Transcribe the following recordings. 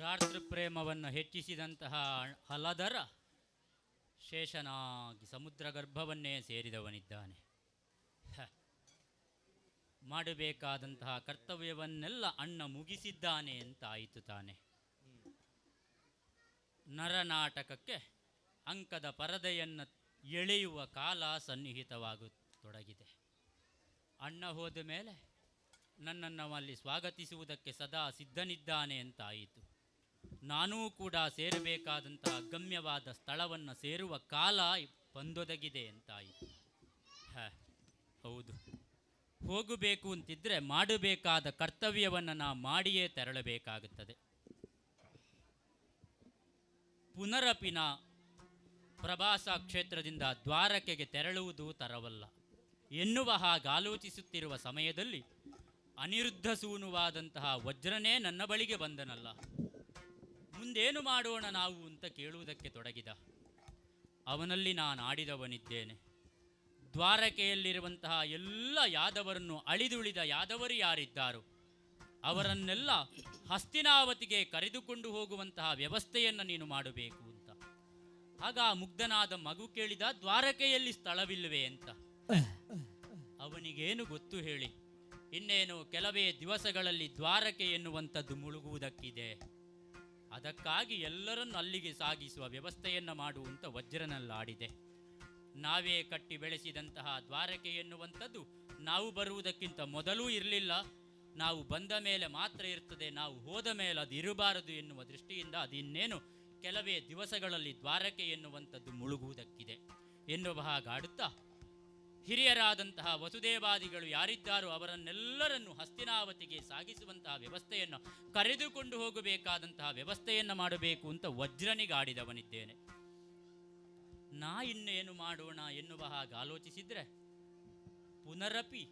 ಭ್ರಾತೃ ಪ್ರೇಮವನ್ನು ಹೆಚ್ಚಿಸಿದಂತಹ ಹಲದರ ಶೇಷನಾಗಿ ಸಮುದ್ರ ಗರ್ಭವನ್ನೇ ಸೇರಿದವನಿದ್ದಾನೆ. ಮಾಡಬೇಕಾದಂತಹ ಕರ್ತವ್ಯವನ್ನೆಲ್ಲ ಅಣ್ಣ ಮುಗಿಸಿದ್ದಾನೆ ಅಂತ ಆಯಿತು ತಾನೆ. ನರನಾಟಕಕ್ಕೆ ಅಂಕದ ಪರದೆಯನ್ನು ಎಳೆಯುವ ಕಾಲ ಸನ್ನಿಹಿತವಾಗತೊಡಗಿದೆ. ಅಣ್ಣ ಹೋದ ಮೇಲೆ ನನ್ನನ್ನು ಅಲ್ಲಿ ಸ್ವಾಗತಿಸುವುದಕ್ಕೆ ಸದಾ ಸಿದ್ಧನಿದ್ದಾನೆ ಅಂತಾಯಿತು. ನಾನೂ ಕೂಡ ಸೇರಬೇಕಾದಂತಹ ಗಮ್ಯವಾದ ಸ್ಥಳವನ್ನು ಸೇರುವ ಕಾಲ ಬಂದೊದಗಿದೆ ಅಂತಾಯಿತು ಹ, ಹೌದು. ಹೋಗಬೇಕು ಅಂತಿದ್ರೆ ಮಾಡಬೇಕಾದ ಕರ್ತವ್ಯವನ್ನು ನಾ ಮಾಡಿಯೇ ತೆರಳಬೇಕಾಗುತ್ತದೆ. ಪುನರಪಿನ ಪ್ರವಾಸ ಕ್ಷೇತ್ರದಿಂದ ದ್ವಾರಕೆಗೆ ತೆರಳುವುದು ತರವಲ್ಲ. ಎನ್ನುವ ಹಾಗಾಲೋಚಿಸುತ್ತಿರುವ ಸಮಯದಲ್ಲಿ ಅನಿರುದ್ಧ ಸೂನುವಾದಂತಹ ವಜ್ರನೇ ನನ್ನ ಬಳಿಗೆ ಬಂದನಲ್ಲ. ಮುಂದೇನು ಮಾಡೋಣ ನಾವು ಅಂತ ಕೇಳುವುದಕ್ಕೆ ತೊಡಗಿದ. ಅವನಲ್ಲಿ ನಾನು ಆಡಿದವನಿದ್ದೇನೆ. ದ್ವಾರಕೆಯಲ್ಲಿರುವಂತಹ ಎಲ್ಲ ಯಾದವರನ್ನು ಅಳಿದುಳಿದ ಯಾದವರು ಯಾರಿದ್ದಾರೋ, ಅವರನ್ನೆಲ್ಲ ಹಸ್ತಿನಾವತಿಗೆ ಕರೆದುಕೊಂಡು ಹೋಗುವಂತಹ ವ್ಯವಸ್ಥೆಯನ್ನು ನೀನು ಮಾಡಬೇಕು ಅಂತ. ಆಗ ಆ ಮುಗ್ಧನಾದ ಮಗು ಕೇಳಿದ, ದ್ವಾರಕೆಯಲ್ಲಿ ಸ್ಥಳವಿಲ್ಲವೇ ಅಂತ. ಅವನಿಗೇನು ಗೊತ್ತು ಹೇಳಿ, ಇನ್ನೇನು ಕೆಲವೇ ದಿವಸಗಳಲ್ಲಿ ದ್ವಾರಕೆ ಎನ್ನುವಂಥದ್ದು ಮುಳುಗುವುದಕ್ಕಿದೆ. ಅದಕ್ಕಾಗಿ ಎಲ್ಲರನ್ನು ಅಲ್ಲಿಗೆ ಸಾಗಿಸುವ ವ್ಯವಸ್ಥೆಯನ್ನು ಮಾಡುವಂತ ವಜ್ರನಲ್ಲಾಡಿದೆ. ನಾವೇ ಕಟ್ಟಿ ಬೆಳೆಸಿದಂತಹ ದ್ವಾರಕೆ ಎನ್ನುವಂಥದ್ದು ನಾವು ಬರುವುದಕ್ಕಿಂತ ಮೊದಲೂ ಇರಲಿಲ್ಲ. ನಾವು ಬಂದ ಮೇಲೆ ಮಾತ್ರ ಇರ್ತದೆ, ನಾವು ಹೋದ ಮೇಲೆ ಅದು ಇರಬಾರದು ಎನ್ನುವ ದೃಷ್ಟಿಯಿಂದ ಅದಿನ್ನೇನು ಕೆಲವೇ ದಿವಸಗಳಲ್ಲಿ ದ್ವಾರಕೆ ಎನ್ನುವಂಥದ್ದು ಮುಳುಗುವುದಕ್ಕಿದೆ. ಎನ್ನುವ ಹಾಗಾಡುತ್ತಾ ಹಿರಿಯರಾದಂತಹ ವಸುದೇವಾದಿಗಳು ಯಾರಿದ್ದಾರೋ ಅವರನ್ನೆಲ್ಲರನ್ನು ಹಸ್ತಿನಾವತಿಗೆ ಸಾಗಿಸುವಂತಹ ವ್ಯವಸ್ಥೆಯನ್ನು ಕರೆದುಕೊಂಡು ಹೋಗಬೇಕಾದಂತಹ ವ್ಯವಸ್ಥೆಯನ್ನು ಮಾಡಬೇಕು ಅಂತ ವಜ್ರನಿಗಾಡಿದವನಿದ್ದೇನೆ. ನಾ ಇನ್ನೇನು ಮಾಡೋಣ ಎನ್ನುವ ಹಾಗೆ ಆಲೋಚಿಸಿದ್ರೆ ಪುನರಪಿ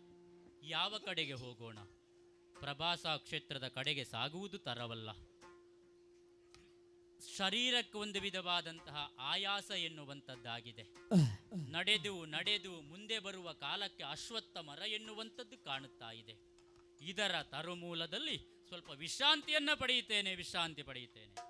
ಯಾವ ಕಡೆಗೆ ಹೋಗೋಣ? ಪ್ರಭಾಸ ಕ್ಷೇತ್ರದ ಕಡೆಗೆ ಸಾಗುವುದು ತರವಲ್ಲ. ಶರೀರಕ್ಕೆ ಒಂದು ವಿಧವಾದಂತಹ ಆಯಾಸ ಎನ್ನುವಂಥದ್ದಾಗಿದೆ. ನಡೆದು ನಡೆದು ಮುಂದೆ ಬರುವ ಕಾಲಕ್ಕೆ ಅಶ್ವತ್ಥ ಮರ ಎನ್ನುವಂಥದ್ದು ಕಾಣುತ್ತಾ ಇದೆ. ಇದರ ತರುಮೂಲದಲ್ಲಿ ಸ್ವಲ್ಪ ವಿಶ್ರಾಂತಿಯನ್ನ ಪಡೆಯುತ್ತೇನೆ ವಿಶ್ರಾಂತಿ ಪಡೆಯುತ್ತೇನೆ.